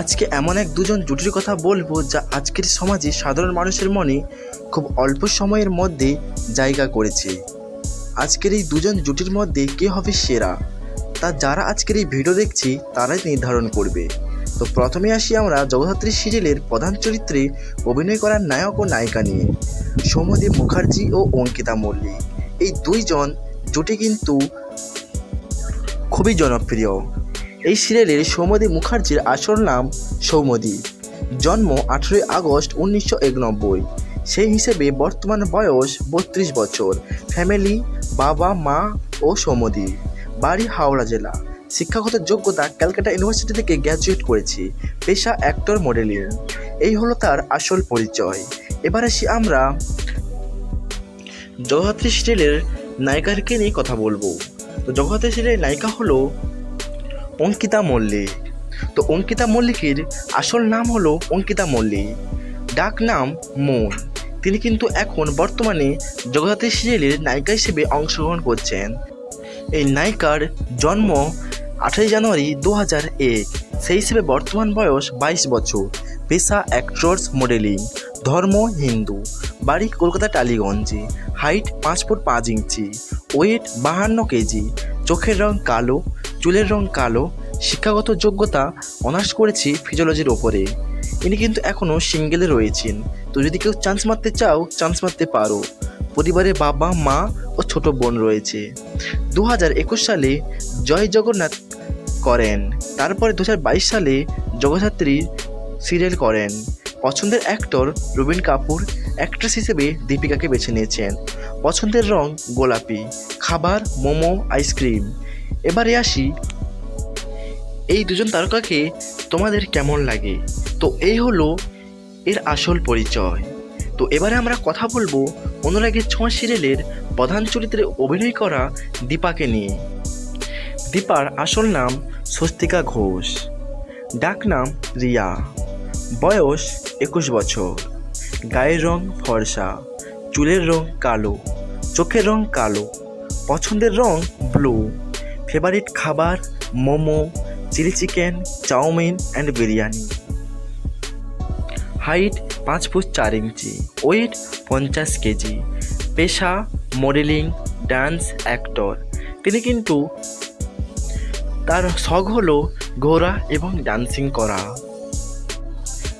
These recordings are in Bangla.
আজকে এমন এক দুজন জুটির কথা বলব যা আজকের সমাজে সাধারণ মানুষের মনে খুব অল্প সময়ের মধ্যে জায়গা করেছে। আজকের এই দুজন জুটির মধ্যে কে হবে সেরা? তা যারা আজকের এই ভিডিও দেখছি, তারাই নির্ধারণ করবে। তো প্রথমে আসি আমরা জগদ্ধাত্রী সিরিয়ালের প্রধান চরিত্রে অভিনয় করার নায়ক ও নায়িকা নিয়ে। সৌম্যদীপ মুখার্জি ও অঙ্কিতা মল্লিক। এই দুইজন জুটি কিন্তু খুবই জনপ্রিয়। এই সিরিয়ালের সৌম্যদীপ মুখার্জির আসল নাম সৌম্যদীপ জন্ম আঠেরোই আগস্ট উনিশশো একানব্বই। সেই হিসেবে বর্তমান বয়স বত্রিশ বছর। ফ্যামিলি, বাবা, মা ও সৌম্যদীপ বাড়ি হাওড়া জেলা। শিক্ষাগত যোগ্যতা ক্যালকাটা ইউনিভার্সিটি থেকে গ্র্যাজুয়েট করেছি, পেশা অ্যাক্টর মডেলিং এই হলো তার আসল পরিচয়। এবার আসি আমরা জগদ্ধাত্রী সিরিয়ালের নায়িকাকে নিয়ে কথা বলব। তো জগদ্ধাত্রী সিরিয়ালের নায়িকা হলো অঙ্কিতা মল্লিক। তো অঙ্কিতা মল্লিকের আসল নাম হলো অঙ্কিতা মল্লিক। ডাক নাম মন। তিনি কিন্তু এখন বর্তমানে জগদ্ধাত্রী সিরিয়ালের নায়িকা হিসেবে অংশগ্রহণ করছেন। এই নায়িকার জন্ম আঠাশ জানুয়ারি দু হাজার এক। সেই হিসেবে বর্তমান বয়স বাইশ বছর। পেশা অ্যাক্ট্রস মডেলিং ধর্ম, হিন্দু। বাড়ি কলকাতা, টালিগঞ্জে। হাইট পাঁচ ফুট পাঁচ ইঞ্চি। ওয়েট বাহান্ন কেজি। চোখের রং কালো। চুলের রং কালো, শিক্ষাগত যোগ্যতা অনার্স করেছি ফিজিওলজির ওপরে। ইনি কিন্তু এখনও সিঙ্গেলে রয়েছেন। তো যদি কেউ চান্স মারতে চাও, চান্স মারতে পারো। পরিবারে বাবা, মা ও ছোট বোন রয়েছে। দু হাজার একুশ সালে জয় জগন্নাথ করেন। তারপরে দু হাজার বাইশ সালে জগদ্ধাত্রী সিরিয়াল করেন। পছন্দের অ্যাক্টর রবীন কাপুর, অ্যাক্ট্রেস হিসেবে দীপিকাকে বেছে নিয়েছেন। পছন্দের রং গোলাপি। খাবার, মোমো, আইসক্রিম। এবারে আসি। এই দুজন তারকাকে তোমাদের কেমন লাগে? তো এই হলো এর আসল পরিচয়। তো এবারে আমরা কথা বলব অনুরাগের ছোঁয়া সিরিয়ালের প্রধান চরিত্রে অভিনয় করা দীপাকে নিয়ে। দীপার আসল নাম স্বস্তিকা ঘোষ। ডাক নাম রিয়া। বয়স একুশ বছর। গায়ের রং ফর্সা, চুলের রং কালো, চোখের রং কালো, পছন্দের রং ব্লু। ফেভারিট খাবার momo chilli chicken chowmein and biryani height পাঁচ ফুট চার ইঞ্চি ওয়েট পঞ্চাশ কেজি, পেশা মডেলিং ডান্স অ্যাক্টর তিনি কিন্তু তার শখ হলো ঘোরা এবং ডান্সিং করা।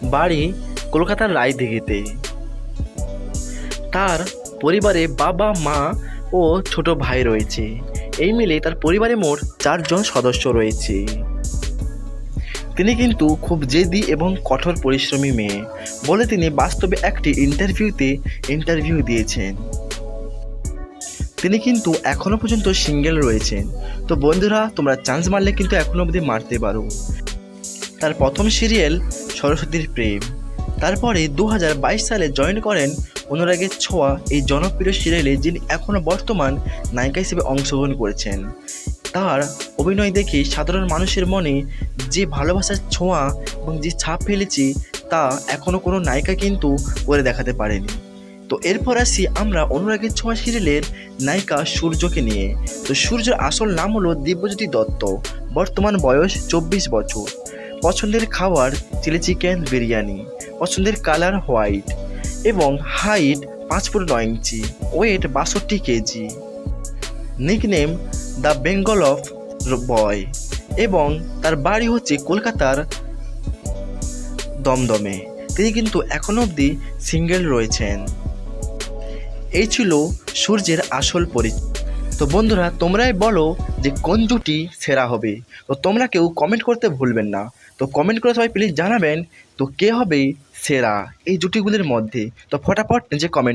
বাড়ি কলকাতার রায়দিঘিতে। তার পরিবারে বাবা, মা ও ছোট ভাই রয়েছে। এই মিলে তার পরিবারে মোট চারজন সদস্য রয়েছে। তিনি কিন্তু খুব জেদি এবং কঠোর পরিশ্রমী মেয়ে বলে তিনি বাস্তবে একটি ইন্টারভিউতে ইন্টারভিউ দিয়েছেন। তিনি কিন্তু এখনও পর্যন্ত সিঙ্গেল রয়েছেন। তো বন্ধুরা, তোমরা চান্স মারলে কিন্তু এখনও অবধি মারতে পারো। তার প্রথম সিরিয়াল সরস্বতীর প্রেম। তারপরে দু হাজার বাইশ সালে জয়েন করেন অনুরাগের ছোঁয়া এই জনপ্রিয় সিরিয়ালে যিনি এখনও বর্তমান নায়িকা হিসেবে অংশগ্রহণ করেছেন। তার অভিনয় দেখে সাধারণ মানুষের মনে যে ভালোবাসার ছোঁয়া এবং যে ছাপ ফেলেছি তা এখনও কোনো নায়িকা কিন্তু করে দেখাতে পারেনি। তো এরপর আসি আমরা অনুরাগের ছোঁয়া সিরিয়ালের নায়িকা সূর্যকে নিয়ে। তো সূর্যের আসল নাম হলো দিব্যজ্যোতি দত্ত। বর্তমান বয়স চব্বিশ বছর। পছন্দের খাবার চিলি চিকেন বিরিয়ানি। পছন্দের কালার হোয়াইট। এবং হাইট পাঁচ ফুট নয় ইঞ্চি, ওয়েট বাষট্টি K G. Nickname the Bengal of boy এবং তার বাড়ি হচ্ছে কলকাতার দমদমে। তিনি কিন্তু এখন অবধি সিঙ্গেল রয়েছেন। এই ছিল সূর্যের আসল পরিচয় তো বন্ধুরা, তোমরাই বলো যে কোন জুটি সেরা হবে। তো তোমরা কেউ কমেন্ট করতে ভুলবেন না। তো কমেন্ট করে সবাই প্লিজ জানাবেন, তো কে হবে সেরা এই জুটিগুলির মধ্যে। তো ফটাফট যে কমেন্ট